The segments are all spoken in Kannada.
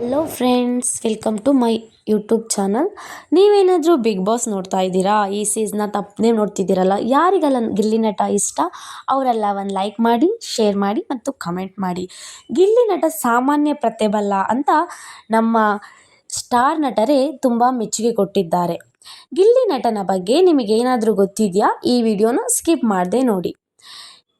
Hello friends welcome to my YouTube channel ನೀವೇನಾದರೂ ಬಿಗ್ ಬಾಸ್ ನೋಡ್ತಾ ಇದ್ದೀರಾ? ಈ ಸೀಸನ್ನ ತಪ್ಪನೇ ನೋಡ್ತಿದ್ದೀರಲ್ಲ? ಯಾರಿಗೆಲ್ಲ ಗಿಲ್ಲಿ ನಟ ಇಷ್ಟ, ಅವರೆಲ್ಲ ಒಂದು ಲೈಕ್ ಮಾಡಿ ಶೇರ್ ಮಾಡಿ ಮತ್ತು ಕಮೆಂಟ್ ಮಾಡಿ. ಗಿಲ್ಲಿ ನಟ ಸಾಮಾನ್ಯ ಪ್ರತಿಭಲ್ಲ ಅಂತ ನಮ್ಮ ಸ್ಟಾರ್ ನಟರೇ ತುಂಬ ಮೆಚ್ಚುಗೆ ಕೊಟ್ಟಿದ್ದಾರೆ. ಗಿಲ್ಲಿ ನಟನ ಬಗ್ಗೆ ನಿಮಗೇನಾದರೂ ಗೊತ್ತಿದೆಯಾ? ಈ ವಿಡಿಯೋನ ಸ್ಕಿಪ್ ಮಾಡದೆ ನೋಡಿ.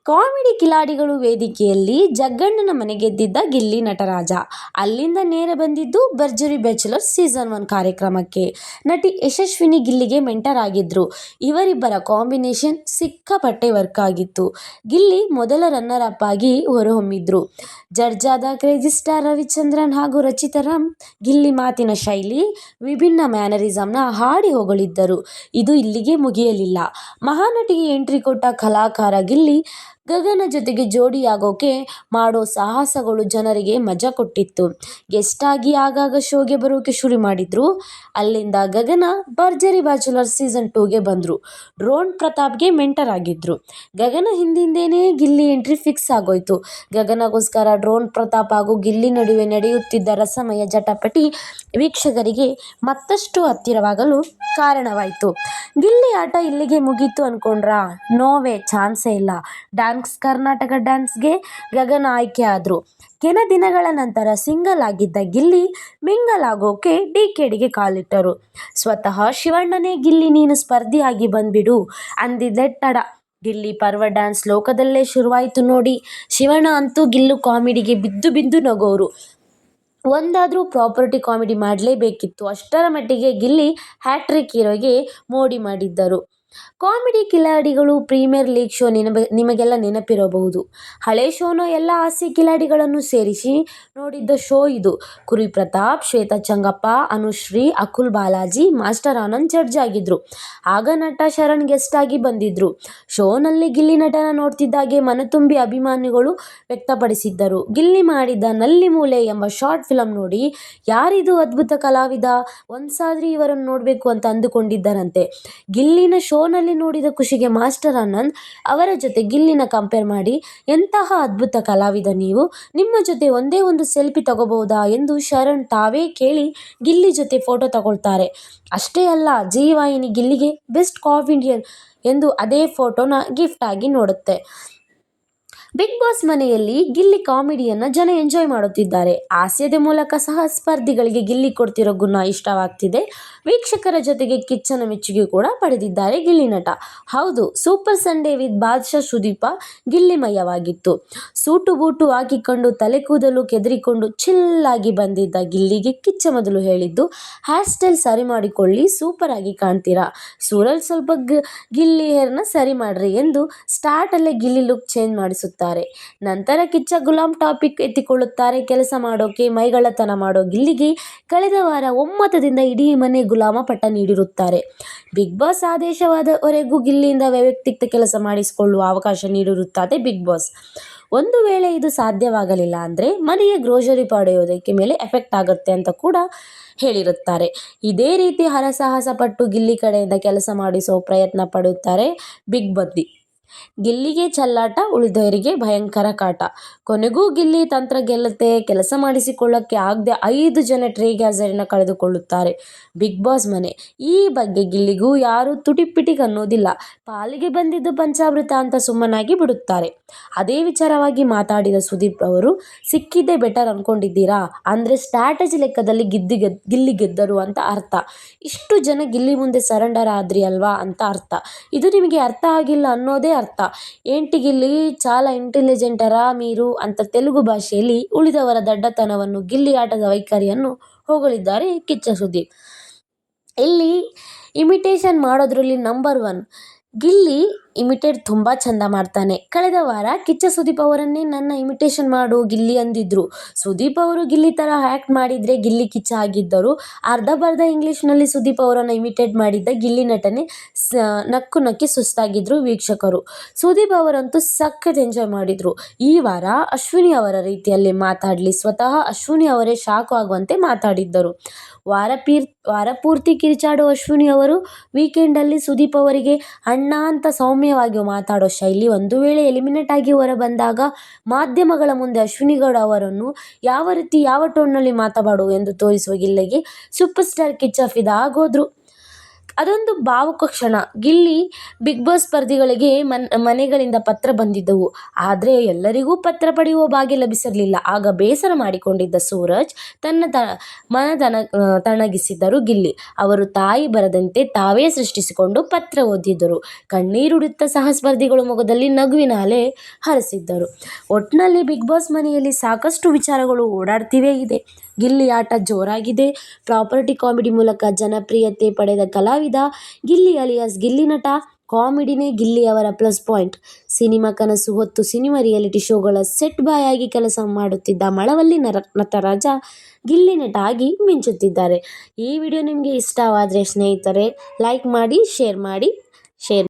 ಕಾಮಿಡಿ ಕಿಲಾಡಿಗಳು ವೇದಿಕೆಯಲ್ಲಿ ಜಗ್ಗಣ್ಣನ ಮನೆಗೆದ್ದಿದ್ದ ಗಿಲ್ಲಿ ನಟರಾಜ. ಅಲ್ಲಿಂದ ನೇರ ಬಂದಿದ್ದು ಭರ್ಜರಿ ಬ್ಯಾಚುಲರ್ ಸೀಸನ್ ಒನ್ ಕಾರ್ಯಕ್ರಮಕ್ಕೆ. ನಟಿ ಯಶಸ್ವಿನಿ ಗಿಲ್ಲಿಗೆ ಮೆಂಟರ್ ಆಗಿದ್ರು. ಇವರಿಬ್ಬರ ಕಾಂಬಿನೇಷನ್ ಸಿಕ್ಕಾಪಟ್ಟೆ ವರ್ಕ್ ಆಗಿತ್ತು. ಗಿಲ್ಲಿ ಮೊದಲ ರನ್ನರ್ ಅಪ್ ಆಗಿ ಹೊರಹೊಮ್ಮಿದ್ರು. ಜಡ್ಜಾದ ಕ್ರೇಜಿ ಸ್ಟಾರ್ ರವಿಚಂದ್ರನ್ ಹಾಗೂ ರಚಿತಾರಾಮ್ ಗಿಲ್ಲಿ ಮಾತಿನ ಶೈಲಿ, ವಿಭಿನ್ನ ಮ್ಯಾನರಿಸಮ್ನ ಹಾಡಿ ಹೊಗಳಿದ್ದರು. ಇದು ಇಲ್ಲಿಗೆ ಮುಗಿಯಲಿಲ್ಲ. ಮಹಾನಟಿಗೆ ಎಂಟ್ರಿ ಕೊಟ್ಟ ಕಲಾಕಾರ ಗಿಲ್ಲಿ ಗಗನ ಜೊತೆಗೆ ಜೋಡಿಯಾಗೋಕೆ ಮಾಡೋ ಸಾಹಸಗಳು ಜನರಿಗೆ ಮಜಾ ಕೊಟ್ಟಿತ್ತು. ಗೆಸ್ಟ್ ಆಗಿ ಆಗಾಗ ಶೋಗೆ ಬರೋಕೆ ಶುರು ಮಾಡಿದ್ರು? ಅಲ್ಲಿಂದ ಗಗನ ಭರ್ಜರಿ ಬ್ಯಾಚುಲರ್ ಸೀಸನ್ ಟೂಗೆ ಬಂದರು. ಡ್ರೋನ್ ಪ್ರತಾಪ್ಗೆ ಮೆಂಟರ್ ಆಗಿದ್ರು. ಗಗನ ಹಿಂದಿಂದೇನೆ ಗಿಲ್ಲಿ ಎಂಟ್ರಿ ಫಿಕ್ಸ್ ಆಗೋಯ್ತು. ಗಗನಗೋಸ್ಕರ ಡ್ರೋನ್ ಪ್ರತಾಪ್ ಹಾಗೂ ಗಿಲ್ಲಿ ನಡುವೆ ನಡೆಯುತ್ತಿದ್ದ ರಸಮಯ ಜಟಪಟಿ ವೀಕ್ಷಕರಿಗೆ ಮತ್ತಷ್ಟು ಹತ್ತಿರವಾಗಲು ಕಾರಣವಾಯಿತು. ಗಿಲ್ಲಿ ಆಟ ಇಲ್ಲಿಗೆ ಮುಗೀತು ಅನ್ಕೊಂಡ್ರಾ? ನೋವೇ ಚಾನ್ಸೇ ಇಲ್ಲ. ಡ್ಯಾನ್ಸ್ ಕರ್ನಾಟಕ ಡ್ಯಾನ್ಸ್ಗೆ ಗಗನ ಆಯ್ಕೆ ಆದರು. ಕೆಲ ದಿನಗಳ ನಂತರ ಸಿಂಗಲ್ ಆಗಿದ್ದ ಗಿಲ್ಲಿ ಮಿಂಗಲ್ ಆಗೋಕೆ ಡಿ ಕೆಡಿಗೆ ಕಾಲಿಟ್ಟರು. ಸ್ವತಃ ಶಿವಣ್ಣನೇ ಗಿಲ್ಲಿ ನೀನು ಸ್ಪರ್ಧಿಯಾಗಿ ಬಂದ್ಬಿಡು ಅಂದಿದ್ದೆ ತಡ ಗಿಲ್ಲಿ ಪರ್ವ ಡ್ಯಾನ್ಸ್ ಲೋಕದಲ್ಲೇ ಶುರುವಾಯಿತು ನೋಡಿ. ಶಿವಣ್ಣ ಅಂತೂ ಗಿಲ್ಲು ಕಾಮಿಡಿಗೆ ಬಿದ್ದು ಬಿದ್ದು ನಗೋರು. ಒಂದಾದರೂ ಪ್ರಾಪರ್ಟಿ ಕಾಮಿಡಿ ಮಾಡಲೇಬೇಕಿತ್ತು. ಅಷ್ಟರ ಮಟ್ಟಿಗೆ ಗಿಲ್ಲಿ ಹ್ಯಾಟ್ರಿಕ್ ಹೀರೋಗೆ ಮೋಡಿ ಮಾಡಿದ್ದರು. ಕಾಮಿಡಿ ಕಿಲಾಡಿಗಳು ಪ್ರೀಮಿಯರ್ ಲೀಗ್ ಶೋ ನೆನಪ ನಿಮಗೆಲ್ಲ ನೆನಪಿರಬಹುದು. ಹಳೆ ಶೋನ ಎಲ್ಲ ಹಾಸ್ಯ ಕಿಲಾಡಿಗಳನ್ನು ಸೇರಿಸಿ ನೋಡಿದ್ದ ಶೋ ಇದು. ಕುರಿ ಪ್ರತಾಪ್, ಶ್ವೇತಾ ಚಂಗಪ್ಪ, ಅನುಶ್ರೀ, ಅಕುಲ್ ಬಾಲಾಜಿ, ಮಾಸ್ಟರ್ ಆನಂದ್ ಜಡ್ಜ್ ಆಗಿದ್ರು. ಆಗ ನಟ ಶರಣ್ ಗೆಸ್ಟ್ ಆಗಿ ಬಂದಿದ್ರು. ಶೋನಲ್ಲಿ ಗಿಲ್ಲಿ ನಟನ ನೋಡ್ತಿದ್ದಾಗೆ ಮನತುಂಬಿ ಅಭಿಮಾನಿಗಳು ವ್ಯಕ್ತಪಡಿಸಿದ್ದರು. ಗಿಲ್ಲಿ ಮಾಡಿದ ನಲ್ಲಿ ಮೂಲೆ ಎಂಬ ಶಾರ್ಟ್ ಫಿಲಂ ನೋಡಿ ಯಾರಿದು ಅದ್ಭುತ ಕಲಾವಿದ ಒಂದ್ಸಾದ್ರಿ ಇವರನ್ನು ನೋಡಬೇಕು ಅಂತ ಅಂದುಕೊಂಡಿದ್ದರಂತೆ. ಗಿಲ್ಲಿನ ಶೋನಲ್ಲಿ ನೋಡಿದ ಖುಷಿಗೆ ಮಾಸ್ಟರ್ ಆನಂದ್ ಅವರ ಜೊತೆ ಗಿಲ್ಲಿನ ಕಂಪೇರ್ ಮಾಡಿ, ಎಂತಹ ಅದ್ಭುತ ಕಲಾವಿದ ನೀವು. ನಿಮ್ಮ ಜೊತೆ ಒಂದೇ ಒಂದು ಸೆಲ್ಫಿ ತಗೋಬಹುದಾ ಎಂದು ಶರಣ್ ತಾವೇ ಕೇಳಿ ಗಿಲ್ಲಿ ಜೊತೆ ಫೋಟೋ ತಗೊಳ್ತಾರೆ. ಅಷ್ಟೇ ಅಲ್ಲ ಜೀವಾಯಿನಿ ಗಿಲ್ಲಿಗೆ ಬೆಸ್ಟ್ ಕಾಮಿಡಿಯನ್ ಎಂದು ಅದೇ ಫೋಟೋನ ಗಿಫ್ಟ್ ಆಗಿ ನೋಡುತ್ತೆ. ಬಿಗ್ ಬಾಸ್ ಮನೆಯಲ್ಲಿ ಗಿಲ್ಲಿ ಕಾಮಿಡಿಯನ್ನ ಜನ ಎಂಜಾಯ್ ಮಾಡುತ್ತಿದ್ದಾರೆ. ಹಾಸ್ಯದ ಮೂಲಕ ಸಹ ಸ್ಪರ್ಧಿಗಳಿಗೆ ಗಿಲ್ಲಿ ಕೊಡ್ತಿರೋ ಗುಣ ಇಷ್ಟವಾಗ್ತಿದೆ. ವೀಕ್ಷಕರ ಜೊತೆಗೆ ಕಿಚ್ಚನ ಮೆಚ್ಚುಗೆ ಕೂಡ ಪಡೆದಿದ್ದಾರೆ ಗಿಲ್ಲಿ ನಟ. ಹೌದು, super Sunday with Badshah Sudeep ಗಿಲ್ಲಿಮಯವಾಗಿತ್ತು. Suit boot ಹಾಕಿಕೊಂಡು ತಲೆ ಕೂದಲು ಕೆದರಿಕೊಂಡು ಚಿಲ್ಲಾಗಿ ಬಂದಿದ್ದ ಗಿಲ್ಲಿಗೆ ಕಿಚ್ಚ ಮೊದಲು ಹೇಳಿದ್ದು, ಹೇರ್ ಸ್ಟೈಲ್ ಸರಿ ಮಾಡಿಕೊಳ್ಳಿ, ಸೂಪರ್ ಆಗಿ ಕಾಣ್ತೀರಾ. ಸೂರಲ್ ಸ್ವಲ್ಪ ಗಿಲ್ಲಿ ಹೇರ್ನ ಸರಿ ಮಾಡ್ರಿ ಎಂದು ಸ್ಟಾರ್ಟಲ್ಲೇ ಗಿಲ್ಲಿ ಲುಕ್ ಚೇಂಜ್ ಮಾಡಿಸುತ್ತಾರೆ ನಂತರ ಕಿಚ್ಚ ಗುಲಾಂ ಟಾಪಿಕ್ ಎತ್ತಿಕೊಳ್ಳುತ್ತಾರೆ. ಕೆಲಸ ಮಾಡೋಕೆ ಮೈಗಳತನ ಮಾಡೋ ಗಿಲ್ಲಿಗೆ ಕಳೆದ ವಾರ ಒಮ್ಮತದಿಂದ ಇಡೀ ಮನೆ ಗುಲಾಮ ಪಟ್ಟ ನೀಡಿರುತ್ತಾರೆ. ಬಿಗ್ ಬಾಸ್ ಆದೇಶವಾದವರೆಗೂ ಗಿಲ್ಲಿಯಿಂದ ವೈಯಕ್ತಿಕ ಕೆಲಸ ಮಾಡಿಸಿಕೊಳ್ಳುವ ಅವಕಾಶ ನೀಡಿರುತ್ತದೆ ಬಿಗ್ ಬಾಸ್. ಒಂದು ವೇಳೆ ಇದು ಸಾಧ್ಯವಾಗಲಿಲ್ಲ ಅಂದರೆ ಮನೆಯ ಗ್ರೋಸರಿ ಪಡೆಯೋದಕ್ಕೆ ಮೇಲೆ ಎಫೆಕ್ಟ್ ಆಗುತ್ತೆ ಅಂತ ಕೂಡ ಹೇಳಿರುತ್ತಾರೆ. ಇದೇ ರೀತಿ ಹರಸಾಹಸ ಪಟ್ಟು ಗಿಲ್ಲಿ ಕಡೆಯಿಂದ ಕೆಲಸ ಮಾಡಿಸೋ ಪ್ರಯತ್ನ ಪಡುತ್ತಾರೆ ಬಿಗ್ ಬದ್ದಿ. ಗಿಲ್ಲಿಗೆ ಚಲ್ಲಾಟ, ಉಳಿದವರಿಗೆ ಭಯಂಕರ ಕಾಟ. ಕೊನೆಗೂ ಗಿಲ್ಲಿ ತಂತ್ರ ಗೆಲ್ಲುತ್ತೆ ಕೆಲಸ ಮಾಡಿಸಿಕೊಳ್ಳಕ್ಕೆ ಆಗದೆ ಐದು ಜನ ಟ್ರೀ ಗ್ಯಾಸರಿನ ಕಳೆದುಕೊಳ್ಳುತ್ತಾರೆ. ಬಿಗ್ ಬಾಸ್ ಮನೆ. ಈ ಬಗ್ಗೆ ಗಿಲ್ಲಿಗೂ ಯಾರೂ ತುಟಿಪಿಟಿಗ್ ಅನ್ನೋದಿಲ್ಲ. ಪಾಲಿಗೆ ಬಂದಿದ್ದು ಪಂಚಾಮೃತ ಅಂತ ಸುಮ್ಮನಾಗಿ ಬಿಡುತ್ತಾರೆ. ಅದೇ ವಿಚಾರವಾಗಿ ಮಾತಾಡಿದ ಸುದೀಪ್ ಅವರು, ಸಿಕ್ಕಿದ್ದೇ ಬೆಟರ್ ಅನ್ಕೊಂಡಿದ್ದೀರಾ? ಅಂದರೆ ಸ್ಟ್ರಾಟಜಿ ಲೆಕ್ಕದಲ್ಲಿ ಗಿದ್ದಿ ಗೆದ್, ಗಿಲ್ಲಿ ಗೆದ್ದರು ಅಂತ ಅರ್ಥ. ಇಷ್ಟು ಜನ ಗಿಲ್ಲಿ ಮುಂದೆ ಸರೆಂಡರ್ ಆದ್ರಿ ಅಲ್ವಾ ಅಂತ ಅರ್ಥ. ಇದು ನಿಮಗೆ ಅರ್ಥ ಆಗಿಲ್ಲ ಅನ್ನೋದೇ ಅರ್ಥ ఏంటి గిల్లి చాలా ಇಂಟೆಲಿಜೆಂಟರಾ ಮೀರು ಅಂತ ತೆಲುಗು ಭಾಷೆಯಲ್ಲಿ ಉಳಿದವರ ದಡ್ಡತನವನ್ನು ಗಿಲ್ಲಿ ಆಟದ ವೈಖರಿಯನ್ನು ಹೊಗಳಿದ್ದಾರೆ ಕಿಚ್ಚ ಸುದೀಪ್ ಇಲ್ಲಿ ಇಮಿಟೇಷನ್ ಮಾಡೋದ್ರಲ್ಲಿ ನಂಬರ್ ಒನ್ ಗಿಲ್ಲಿ ಇಮಿಟೇಟ್ ತುಂಬ ಚಂದ ಮಾಡ್ತಾನೆ. ಕಳೆದ ವಾರ ಕಿಚ್ಚ ಸುದೀಪ್ ಅವರನ್ನೇ ನನ್ನ ಇಮಿಟೇಷನ್ ಮಾಡು ಗಿಲ್ಲಿ ಅಂದಿದ್ರು. ಸುದೀಪ್ ಅವರು ಗಿಲ್ಲಿ ಥರ ಆ್ಯಕ್ಟ್ ಮಾಡಿದರೆ ಗಿಲ್ಲಿ ಕಿಚ್ಚ ಆಗಿದ್ದರು. ಅರ್ಧ ಬರ್ಧ ಇಂಗ್ಲೀಷ್ನಲ್ಲಿ ಸುದೀಪ್ ಅವರನ್ನು ಇಮಿಟೇಟ್ ಮಾಡಿದ್ದ ಗಿಲ್ಲಿ ನಟನೆ ಸ, ನಕ್ಕು ನಕ್ಕಿ ಸುಸ್ತಾಗಿದ್ರು ವೀಕ್ಷಕರು. ಸುದೀಪ್ ಅವರಂತೂ ಸಖತ್ ಎಂಜಾಯ್ ಮಾಡಿದರು. ಈ ವಾರ ಅಶ್ವಿನಿ ಅವರ ರೀತಿಯಲ್ಲಿ ಮಾತಾಡಲಿ. ಸ್ವತಃ ಅಶ್ವಿನಿ ಅವರೇ ಶಾಕ್ ಆಗುವಂತೆ ಮಾತಾಡಿದ್ದರು. ವಾರ ಪೀರ್, ವಾರ ಪೂರ್ತಿ ಕಿರಿಚಾಡೋ ಅಶ್ವಿನಿ ಅವರು. ವೀಕೆಂಡಲ್ಲಿ ಸುದೀಪ್ ಅವರಿಗೆ ಅಣ್ಣ ಅಂತ ಸೌಮ್ಯ ಸೌಮ್ಯವಾಗಿ ಮಾತಾಡೋ ಶೈಲಿ ಒಂದು ವೇಳೆ ಎಲಿಮಿನೇಟ್ ಆಗಿ ಹೊರಬಂದಾಗ ಮಾಧ್ಯಮಗಳ ಮುಂದೆ ಅಶ್ವಿನಿ ಗೌಡ ಅವರನ್ನು ಯಾವ ರೀತಿ ಯಾವ ಟೋನ್ನಲ್ಲಿ ಮಾತನಾಡು ಎಂದು ತೋರಿಸುವ ಗಿಲ್ಲಿಗೆ ಸೂಪರ್ ಸ್ಟಾರ್ ಕಿಚ್ಚ ಫಿದಾ ಆಗೋದ್ರು. ಅದೊಂದು ಭಾವುಕ ಕ್ಷಣ. ಗಿಲ್ಲಿ ಬಿಗ್ ಬಾಸ್ ಸ್ಪರ್ಧಿಗಳಿಗೆ ಮನ್, ಮನೆಗಳಿಂದ ಪತ್ರ ಬಂದಿದ್ದವು. ಆದರೆ ಎಲ್ಲರಿಗೂ ಪತ್ರ ಪಡೆಯುವ ಭಾಗ್ಯ ಲಭಿಸಿರಲಿಲ್ಲ. ಆಗ ಬೇಸರ ಮಾಡಿಕೊಂಡಿದ್ದ ಸೂರಜ್ ತನ್ನ ತ ಮನದನ ತಣ್ಣಗಿಸಿದ್ದರು ಗಿಲ್ಲಿ. ಅವರು ತಾಯಿ ಬರದಂತೆ ತಾವೇ ಸೃಷ್ಟಿಸಿಕೊಂಡು ಪತ್ರ ಓದಿದ್ದರು. ಕಣ್ಣೀರುಡುತ್ತ ಸಹ ಸ್ಪರ್ಧಿಗಳು ಮೊಗದಲ್ಲಿ ನಗುವಿನ ಅಲೆ ಹರಿಸಿದ್ದರು. ಒಟ್ಟಿನಲ್ಲಿ ಬಿಗ್ ಬಾಸ್ ಮನೆಯಲ್ಲಿ ಸಾಕಷ್ಟು ವಿಚಾರಗಳು ಓಡಾಡ್ತಿವೇ ಇದೆ. ಗಿಲ್ಲಿ ಆಟ ಜೋರಾಗಿದೆ. ಪ್ರಾಪರ್ಟಿ ಕಾಮಿಡಿ ಮೂಲಕ ಜನಪ್ರಿಯತೆ ಪಡೆದ ಕಲಾವಿದ ಗಿಲ್ಲಿ ಅಲಿಯಾಸ್ ಗಿಲ್ಲಿ ನಟ, ಕಾಮಿಡಿನೇ ಗಿಲ್ಲಿ ಅವರ ಪ್ಲಸ್ ಪಾಯಿಂಟ್. ಸಿನಿಮಾ ಕನಸು ಹೊತ್ತು ಸಿನಿಮಾ ರಿಯಾಲಿಟಿ ಶೋಗಳ ಸೆಟ್ ಬಾಯ್ ಆಗಿ ಕೆಲಸ ಮಾಡುತ್ತಿದ್ದ ಮಳವಲ್ಲಿ ನರ ನಟರಾಜ ಗಿಲ್ಲಿ ನಟ ಆಗಿ ಮಿಂಚುತ್ತಿದ್ದಾರೆ. ಈ ವಿಡಿಯೋ ನಿಮಗೆ ಇಷ್ಟವಾದರೆ ಸ್ನೇಹಿತರೆ ಲೈಕ್ ಮಾಡಿ ಶೇರ್ ಮಾಡಿ ಶೇರ್